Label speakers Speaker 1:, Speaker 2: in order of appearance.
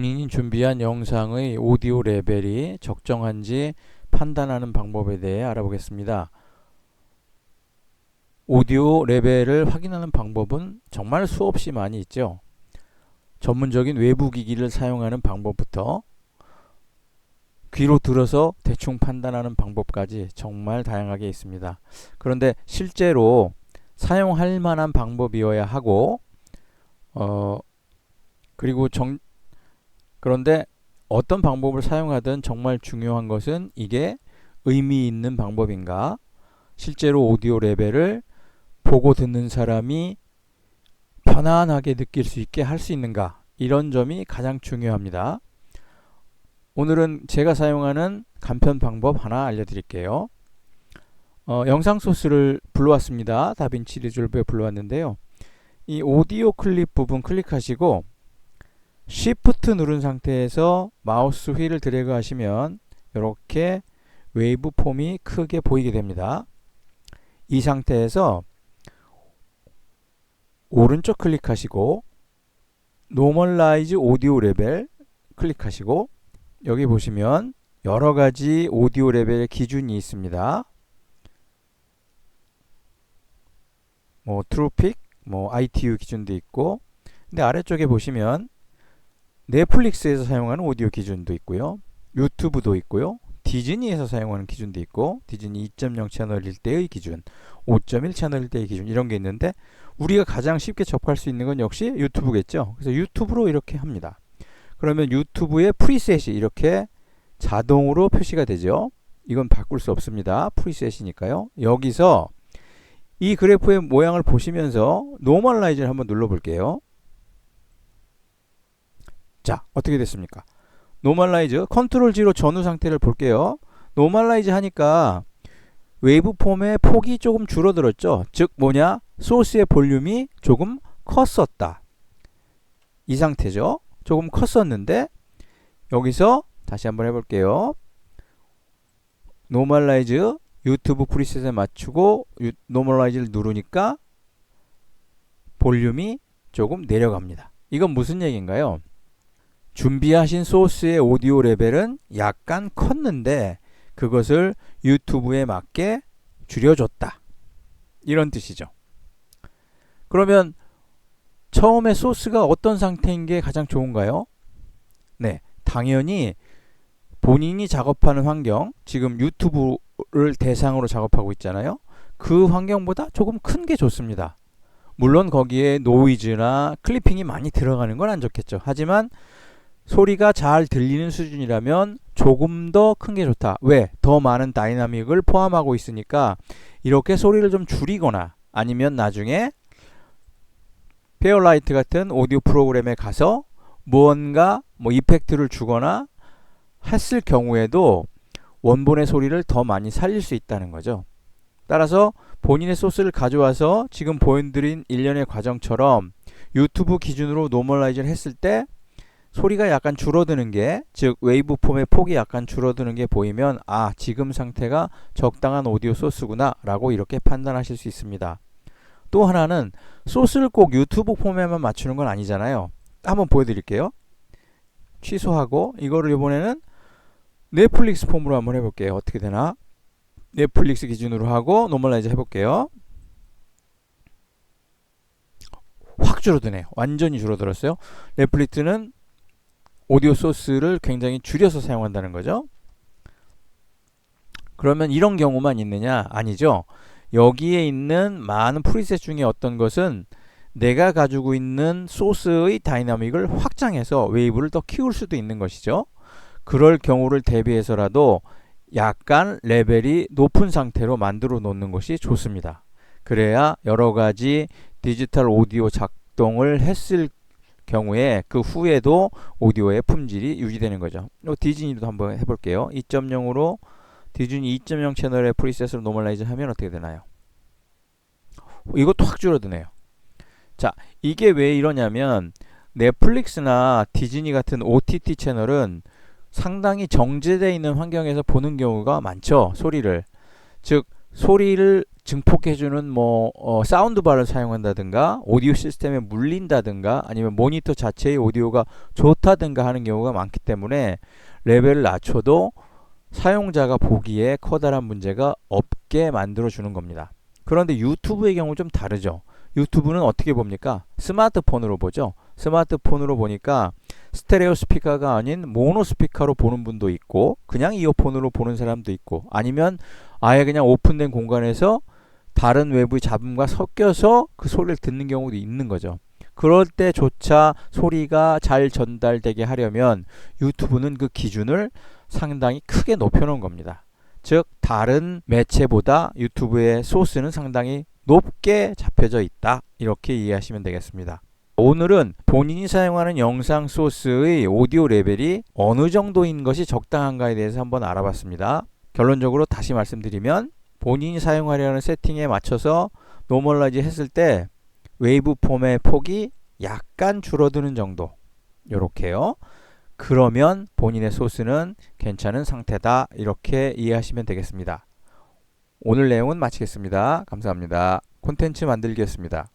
Speaker 1: 본인이 준비한 영상의 오디오 레벨이 적정한지 판단하는 방법에 대해 알아보겠습니다. 오디오 레벨을 확인하는 방법은 정말 수없이 많이 있죠. 전문적인 외부 기기를 사용하는 방법부터 귀로 들어서 대충 판단하는 방법까지 정말 다양하게 있습니다. 그런데 실제로 사용할 만한 방법이어야 하고 어 그리고 정 그런데 어떤 방법을 사용하든 정말 중요한 것은 이게 의미 있는 방법인가 실제로 오디오 레벨을 보고 듣는 사람이 편안하게 느낄 수 있게 할 수 있는가 이런 점이 가장 중요합니다. 오늘은 제가 사용하는 간편 방법 하나 알려드릴게요. 어, 영상 소스를 불러왔습니다. 다빈치 리졸브에 불러왔는데요. 이 오디오 클립 부분 클릭하시고 Shift 누른 상태에서 마우스 휠을 드래그 하시면 이렇게 웨이브 폼이 크게 보이게 됩니다. 이 상태에서 오른쪽 클릭하시고 노멀라이즈 오디오 레벨 클릭하시고 여기 보시면 여러 가지 오디오 레벨의 기준이 있습니다. 뭐 트루픽, 뭐 ITU 기준도 있고 근데 아래쪽에 보시면 넷플릭스에서 사용하는 오디오 기준도 있고요. 유튜브도 있고요. 디즈니에서 사용하는 기준도 있고 디즈니 2.0 채널일 때의 기준, 5.1 채널일 때의 기준 이런 게 있는데 우리가 가장 쉽게 접할 수 있는 건 역시 유튜브겠죠. 그래서 유튜브로 이렇게 합니다. 그러면 유튜브의 프리셋이 이렇게 자동으로 표시가 되죠. 이건 바꿀 수 없습니다. 프리셋이니까요. 여기서 이 그래프의 모양을 보시면서 노멀라이즈를 한번 눌러 볼게요. 자, 어떻게 됐습니까? 노멀라이즈 컨트롤 G로 전후 상태를 볼게요. 노멀라이즈 하니까 웨이브 폼의 폭이 조금 줄어들었죠. 즉 뭐냐? 소스의 볼륨이 조금 컸었다. 이 상태죠. 조금 컸었는데 여기서 다시 한번 해볼게요. 노멀라이즈 유튜브 프리셋에 맞추고 노멀라이즈를 누르니까 볼륨이 조금 내려갑니다. 이건 무슨 얘기인가요? 준비하신 소스의 오디오 레벨은 약간 컸는데 그것을 유튜브에 맞게 줄여줬다. 이런 뜻이죠. 그러면 처음에 소스가 어떤 상태인 게 가장 좋은가요? 네, 당연히 본인이 작업하는 환경, 지금 유튜브를 대상으로 작업하고 있잖아요. 그 환경보다 조금 큰 게 좋습니다. 물론 거기에 노이즈나 클리핑이 많이 들어가는 건 안 좋겠죠. 하지만 소리가 잘 들리는 수준이라면 조금 더 큰 게 좋다. 왜? 더 많은 다이나믹을 포함하고 있으니까 이렇게 소리를 좀 줄이거나 아니면 나중에 페어라이트 같은 오디오 프로그램에 가서 무언가 뭐 이펙트를 주거나 했을 경우에도 원본의 소리를 더 많이 살릴 수 있다는 거죠. 따라서 본인의 소스를 가져와서 지금 보여드린 일련의 과정처럼 유튜브 기준으로 노멀라이즈를 했을 때 소리가 약간 줄어드는 게, 즉 웨이브 폼의 폭이 약간 줄어드는 게 보이면 아, 지금 상태가 적당한 오디오 소스구나 라고 이렇게 판단하실 수 있습니다. 또 하나는 소스를 꼭 유튜브 폼에만 맞추는 건 아니잖아요. 한번 보여드릴게요. 취소하고 이거를 이번에는 넷플릭스 폼으로 한번 해볼게요. 어떻게 되나? 넷플릭스 기준으로 하고 노멀라이즈 해볼게요. 확 줄어드네요. 완전히 줄어들었어요. 넷플릭스는 오디오 소스를 굉장히 줄여서 사용한다는 거죠. 그러면 이런 경우만 있느냐? 아니죠. 여기에 있는 많은 프리셋 중에 어떤 것은 내가 가지고 있는 소스의 다이나믹을 확장해서 웨이브를 더 키울 수도 있는 것이죠. 그럴 경우를 대비해서라도 약간 레벨이 높은 상태로 만들어 놓는 것이 좋습니다. 그래야 여러 가지 디지털 오디오 작동을 했을 경우에 그 후에도 오디오의 품질이 유지되는 거죠. 디즈니도 한번 해볼게요. 2.0으로 디즈니 2.0 채널의 프리셋으로 노멀라이즈 하면 어떻게 되나요? 이것도 확 줄어드네요. 자, 이게 왜 이러냐면 넷플릭스나 디즈니 같은 OTT 채널은 상당히 정제되어 있는 환경에서 보는 경우가 많죠. 소리를. 즉 소리를 증폭해주는 뭐 어, 사운드바를 사용한다든가 오디오 시스템에 물린다든가 아니면 모니터 자체의 오디오가 좋다든가 하는 경우가 많기 때문에 레벨을 낮춰도 사용자가 보기에 커다란 문제가 없게 만들어 주는 겁니다. 그런데 유튜브의 경우 좀 다르죠. 유튜브는 어떻게 봅니까? 스마트폰으로 보죠. 스마트폰으로 보니까 스테레오 스피커가 아닌 모노 스피커로 보는 분도 있고 그냥 이어폰으로 보는 사람도 있고 아니면 아예 그냥 오픈된 공간에서 다른 외부의 잡음과 섞여서 그 소리를 듣는 경우도 있는 거죠. 그럴 때조차 소리가 잘 전달되게 하려면 유튜브는 그 기준을 상당히 크게 높여놓은 겁니다. 즉 다른 매체보다 유튜브의 소스는 상당히 높게 잡혀져 있다. 이렇게 이해하시면 되겠습니다. 오늘은 본인이 사용하는 영상 소스의 오디오 레벨이 어느 정도인 것이 적당한가에 대해서 한번 알아봤습니다. 결론적으로 다시 말씀드리면 본인이 사용하려는 세팅에 맞춰서 노멀라이즈 했을 때 웨이브 폼의 폭이 약간 줄어드는 정도. 요렇게요. 그러면 본인의 소스는 괜찮은 상태다. 이렇게 이해하시면 되겠습니다. 오늘 내용은 마치겠습니다. 감사합니다. 콘텐츠 만들기였습니다.